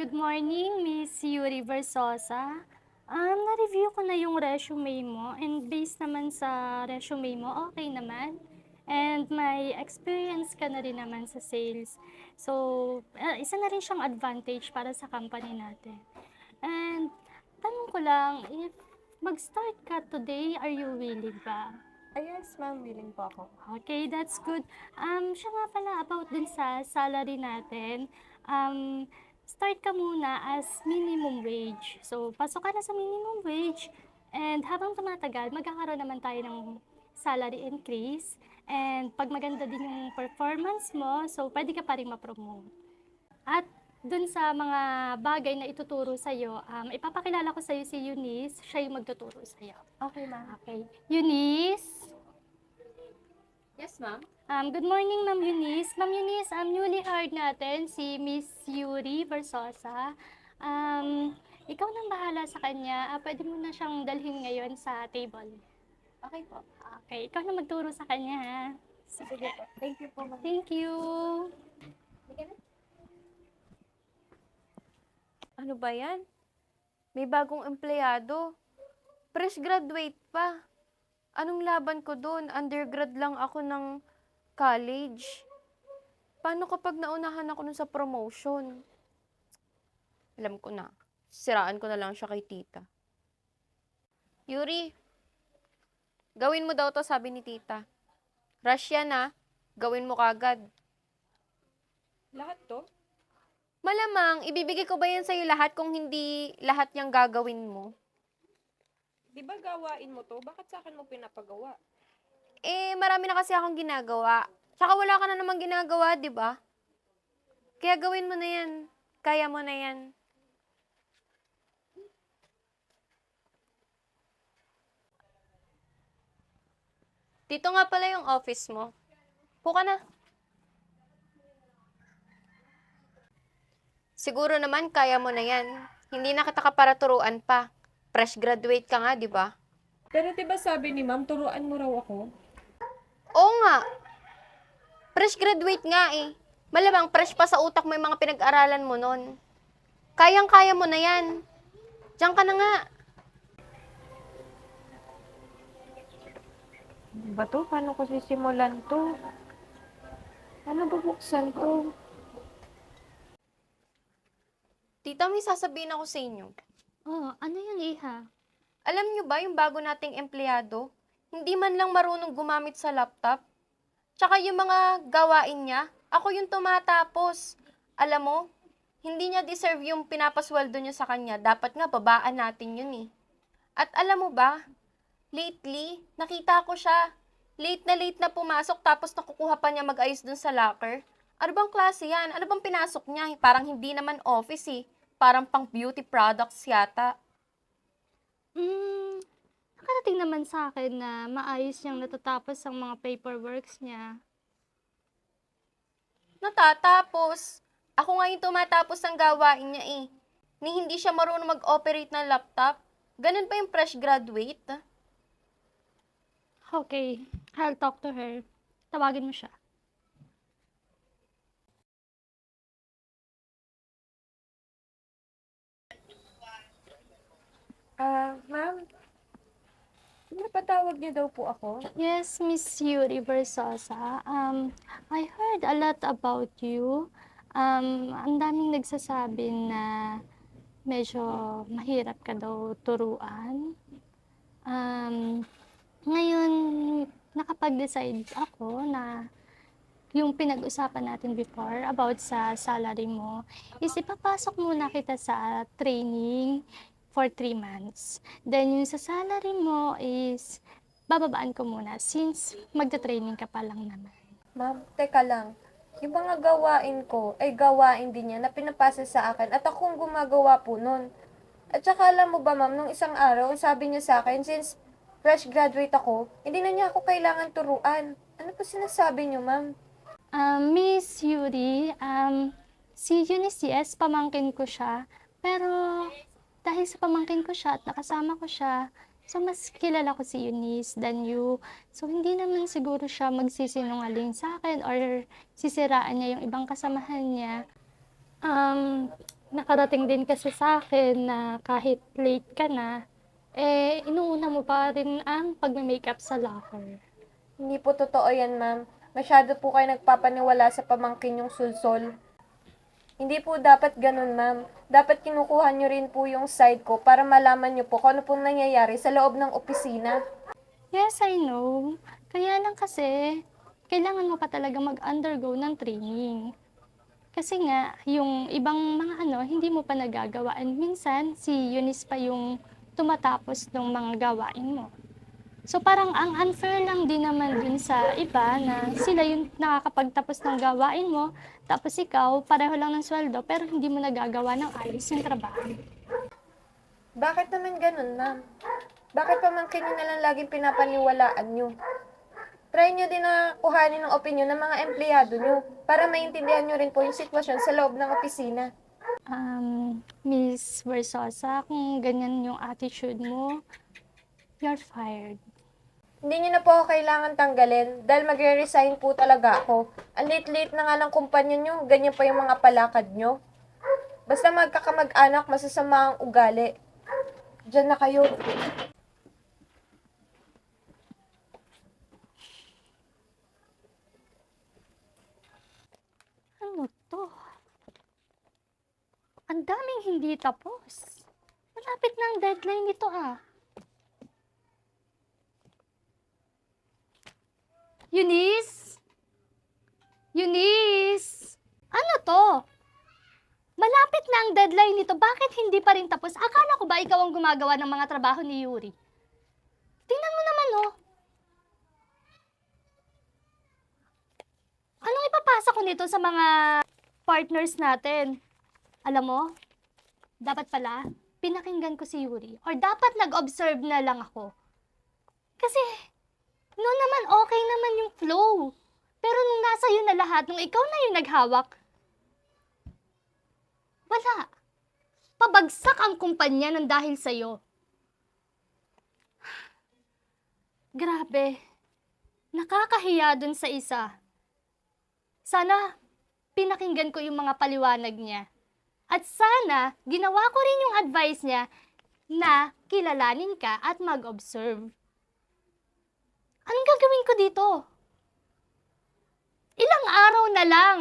Good morning, Miss Yuri Versosa. Um, na-review ko na yung resume mo and based naman sa resume mo, okay naman. And may experience ka na rin naman sa sales. So, ah, isa na rin siyang advantage para sa company natin. And tanong ko lang, if mag-start ka today, are you willing ba? Ah, yes, ma'am. Willing po ako. Okay, that's good. Um, siya nga pala about dun sa salary natin. Um, start ka muna as minimum wage. So, pasok ka na sa minimum wage and habang tumatagal, magkakaroon naman tayo ng salary increase. And pag maganda din yung performance mo, so pwede ka pa rin ma-promote. At dun sa mga bagay na ituturo sa'yo, um, ipapakilala ko sa'yo si Eunice, siya yung magtuturo sa'yo. Okay, ma'am. Okay. Eunice, Yes, ma'am. Um, good morning, Ma'am Eunice. Ma'am Eunice, um, newly hired natin si Miss Yuri Versosa. Um, ikaw nang bahala sa kanya. Ah, pwede mo na siyang dalhin ngayon sa table. Okay po. Okay, ikaw na magturo sa kanya, ha? Sige po. Thank you po, ma'am. Thank you. Ano ba yan? May bagong empleyado. Fresh graduate pa. Anong laban ko doon? Undergrad lang ako ng college. Paano kapag naunahan ako nun sa promotion? Alam ko na. Siraan ko na lang siya kay tita. Yuri, gawin mo daw to sabi ni tita. Rush yan ah. Gawin mo kagad. Lahat to? Malamang, ibibigay ko ba yan sa'yo lahat kung hindi lahat yung gagawin mo? Di ba gawain mo to? Bakit sa akin mo pinapagawa? Eh, marami na kasi akong ginagawa. Tsaka wala ka na namang ginagawa, di ba? Kaya gawin mo na yan. Kaya mo na yan. Dito nga pala yung office mo. Puka na. Siguro naman kaya mo na yan. Hindi na kita kaparaturuan pa. Fresh graduate ka nga, di ba? Pero di ba sabi ni ma'am, turuan mo raw ako? Oo nga. Fresh graduate nga eh. Malamang fresh pa sa utak mo yung mga pinag-aralan mo nun. Kayang-kaya mo na yan. Diyan ka na nga. Ano ba to? Paano ko sisimulan to? Paano bubuksan to? Tita, may sasabihin ako sa inyo. Oh, ano yan, Iha? Alam nyo ba yung bago nating empleyado? Hindi man lang marunong gumamit sa laptop. Tsaka yung mga gawain niya, ako yung tumatapos. Alam mo, hindi niya deserve yung pinapasweldo niya sa kanya. Dapat nga, babaan natin yun eh. At alam mo ba, lately, nakita ko siya. Late na late na pumasok tapos nakukuha pa niya mag-ayos dun sa locker. Ano bang klase yan? Ano bang pinasok niya? Parang hindi naman office eh. Parang pang beauty products yata. Hmm, nakarating naman sa akin na maayos niyang natatapos ang mga paperworks niya. Natatapos. Ako nga yung tumatapos ng gawain niya eh. Ni hindi siya marunong mag-operate ng laptop. Ganun pa yung fresh graduate. Okay, I'll talk to her. Tawagin mo siya. Ah, ma'am. Napatawag niyo daw po ako? Yes, Miss Yuri Versosa. Um, I heard a lot about you. Um, ang daming nagsasabi na medyo mahirap ka daw turuan. Um, ngayon, nakapag-decide ako na yung pinag-usapan natin before about sa salary mo is ipapasok muna kita sa training for three months. Then yung sa salary mo is bababaan ko muna since magta-training ka pa lang naman. Ma'am, teka lang. Yung mga gawain ko, ay gawain din niya na pinapasa sa akin at akong gumagawa po nun. At saka alam mo ba ma'am, nung isang araw, sabi niya sa akin, since fresh graduate ako, hindi na niya ako kailangan turuan. Ano pa sinasabi niyo ma'am? Um, Miss Yuri, um, si Eunice, yes, pamangkin ko siya. Pero dahil sa pamangkin ko siya at nakasama ko siya, so mas kilala ko si Eunice than you. So hindi naman siguro siya magsisinungaling sa akin or sisiraan niya yung ibang kasamahan niya. Um, nakarating din kasi sa akin na kahit late ka na, eh, inuuna mo pa rin ang pagme-makeup sa locker. Hindi po totoo yan, ma'am. Masyado po kayo nagpapaniwala sa pamangkin yung sulsol. Hindi po dapat ganun, ma'am. Dapat kinukuha nyo rin po yung side ko para malaman nyo po kung ano pong nangyayari sa loob ng opisina. Yes, I know. Kaya lang kasi, kailangan mo pa talaga mag-undergo ng training. Kasi nga, yung ibang mga ano, hindi mo pa nagagawa. And minsan, si Eunice pa yung tumatapos ng mga gawain mo. So parang ang unfair lang din naman dun sa iba na sila yung nakakapagtapos ng gawain mo, tapos ikaw, pareho lang ng sweldo, pero hindi mo nagagawa ng ayos yung trabaho. Bakit naman ganun, ma'am? Bakit pamangkin nyo na lang laging pinapaniwalaan nyo? Try nyo din na kuhanin ng opinion ng mga empleyado nyo para maintindihan nyo rin po yung sitwasyon sa loob ng opisina. Um, Miss Versosa, kung ganyan yung attitude mo, you're fired. Hindi nyo na po ako kailangan tanggalin dahil magre-resign po talaga ako. Ang late-late na nga ng kumpanya nyo, ganyan pa yung mga palakad nyo. Basta magkakamag-anak, masasama ang ugali. Diyan na kayo. Ano to? Ang daming hindi tapos. Malapit na ang deadline nito ah. Eunice? Eunice? Ano to? Malapit na ang deadline nito. Bakit hindi pa rin tapos? Akala ko ba ikaw ang gumagawa ng mga trabaho ni Yuri? Tingnan mo naman oh. Anong ipapasa ko nito sa mga partners natin? Alam mo, dapat pala, pinakinggan ko si Yuri. Or dapat nag-observe na lang ako. Kasi, noon naman okay naman yung flow. Pero nung nasa iyo na lahat, nung ikaw na yung naghawak, wala. Pabagsak ang kumpanya ng dahil sa'yo. Grabe. Nakakahiya dun sa isa. Sana pinakinggan ko yung mga paliwanag niya. At sana ginawa ko rin yung advice niya na kilalanin ka at mag-observe. Anong gagawin ko dito? Ilang araw na lang.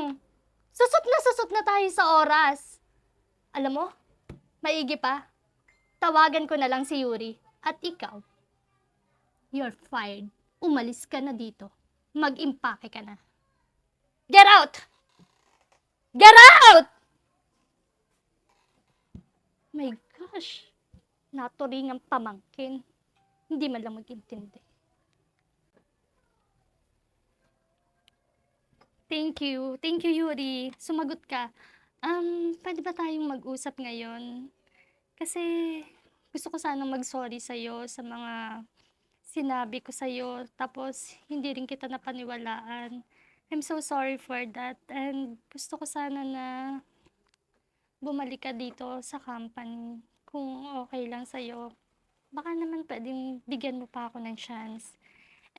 Susot na susot na tayo sa oras. Alam mo, maigi pa. Tawagan ko na lang si Yuri. At ikaw, you're fired. Umalis ka na dito. Mag-impake ka na. Get out! Get out! My gosh. Naturing ang pamangkin. Hindi man lang mag-intindi. Thank you. Thank you, Yuri. Sumagot ka. Um, pwede ba tayong mag-usap ngayon? Kasi gusto ko sanang mag-sorry sa'yo sa mga sinabi ko sa'yo. Tapos, hindi rin kita napaniwalaan. I'm so sorry for that. And gusto ko sana na bumalik ka dito sa company kung okay lang sa'yo. Baka naman pwedeng bigyan mo pa ako ng chance.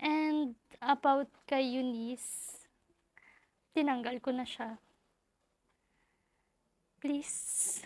And about kay Eunice, tinanggal ko na siya. Please,